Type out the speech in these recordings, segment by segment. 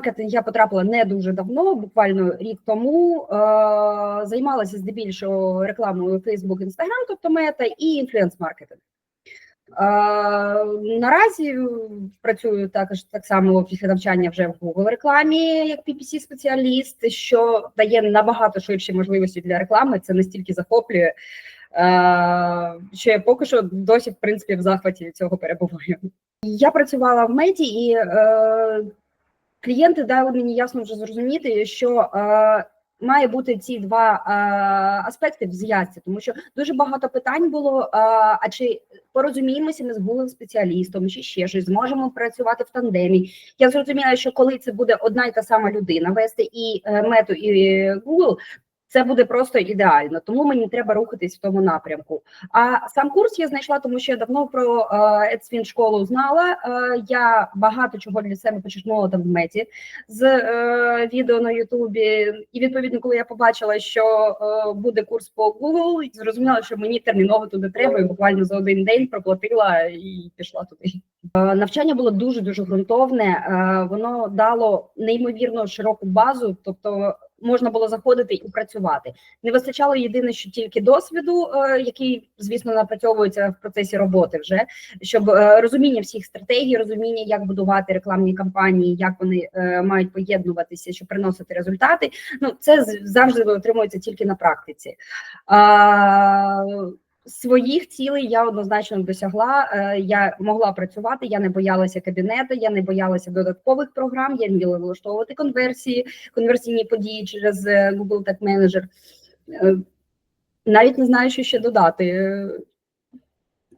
маркетинг я потрапила не дуже давно, буквально рік тому. Е, займалася здебільшого рекламою Facebook, Instagram, тобто мета, і інфлюенс-маркетинг. Е, наразі працюю також так само після навчання вже в Google рекламі як PPC спеціаліст, що дає набагато ширші можливості для реклами. Це настільки захоплює, е, що я поки що досі в принципі в захваті цього перебуваю. Я працювала в меді і е, клієнти дали мені ясно вже зрозуміти, що е, має бути ці два е, аспекти в зв'язці, тому що дуже багато питань було. Е, а чи порозуміємося ми з гулим спеціалістом, чи ще щось зможемо працювати в тандемі? Я зрозуміла, що коли це буде одна й та сама людина вести і мету, і Google, це буде просто ідеально, тому мені треба рухатись в тому напрямку. А сам курс я знайшла, тому що я давно про Ецвін школу знала. Е, я багато чого для себе почерпнула там в меті з е, відео на Ютубі. І відповідно, коли я побачила, що е, буде курс по Google, зрозуміла, що мені терміново туди треба, і буквально за один день проплатила і пішла туди. Навчання було дуже дуже ґрунтовне. Воно дало неймовірно широку базу, тобто можна було заходити і працювати. Не вистачало єдине, що тільки досвіду, е, який звісно напрацьовується в процесі роботи, вже щоб е, розуміння всіх стратегій, розуміння, як будувати рекламні кампанії, як вони е, мають поєднуватися, щоб приносити результати. Ну це завжди отримується тільки на практиці. Своїх цілей я однозначно досягла. Е, Я могла працювати, я не боялася кабінету, я не боялася додаткових програм, я вміла влаштовувати конверсії, конверсійні події через е, Google Tag Manager. Е, Навіть не знаю, що ще додати.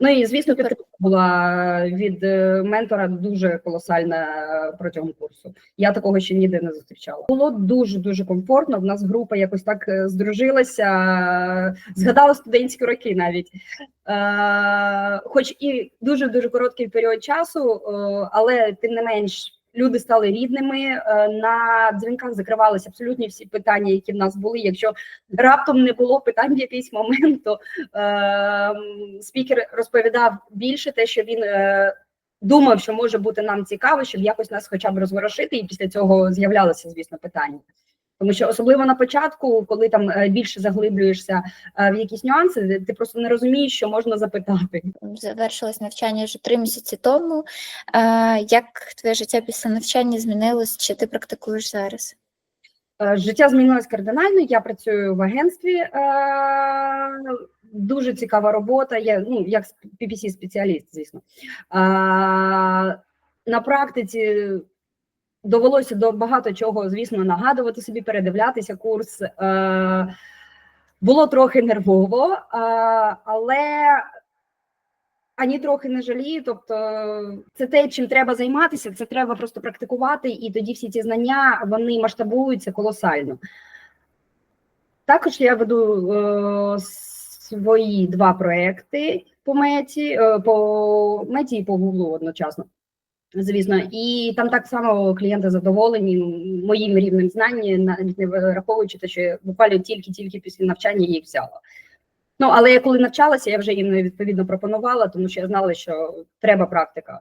Ну і звісно, це підтримка була від е, ментора дуже колосальна е, протягом курсу. Я такого ще ніде не зустрічала. Було дуже дуже комфортно. В нас група якось так е, здружилася, згадала студентські роки навіть. Хоч і дуже дуже короткий період часу, але тим не менш. Люди стали рідними е, на дзвінках. Закривалися абсолютно всі питання, які в нас були. Якщо раптом не було питань в якийсь момент, то е, спікер розповідав більше те, що він е, думав, що може бути нам цікаво, щоб якось нас хоча б розворошити, і після цього з'являлися, звісно, питання. Тому що особливо на початку, коли там е, більше заглиблюєшся е, в якісь нюанси, ти просто не розумієш, що можна запитати. Завершилось навчання вже три місяці тому. Е, Як твоє життя після навчання змінилось? Чи ти практикуєш зараз? Життя змінилось кардинально. Я працюю в агентстві. Дуже цікава робота. Я ну як PPC спеціаліст, звісно. На практиці довелося до багато чого, звісно, нагадувати собі, передивлятися курс. Е, Було трохи нервово, е, але ані трохи не жалію. Тобто, це те, чим треба займатися, це треба просто практикувати, і тоді всі ці знання вони масштабуються колосально. Також я веду е, свої два проекти по меті, е, по меті і по гуглу одночасно. Звісно, і там так само клієнти задоволені моїм рівнем знань, навіть не враховуючи те, що буквально тільки-тільки після навчання їх взяла. Ну, але я коли навчалася, я вже їм відповідно пропонувала, тому що я знала, що треба практика.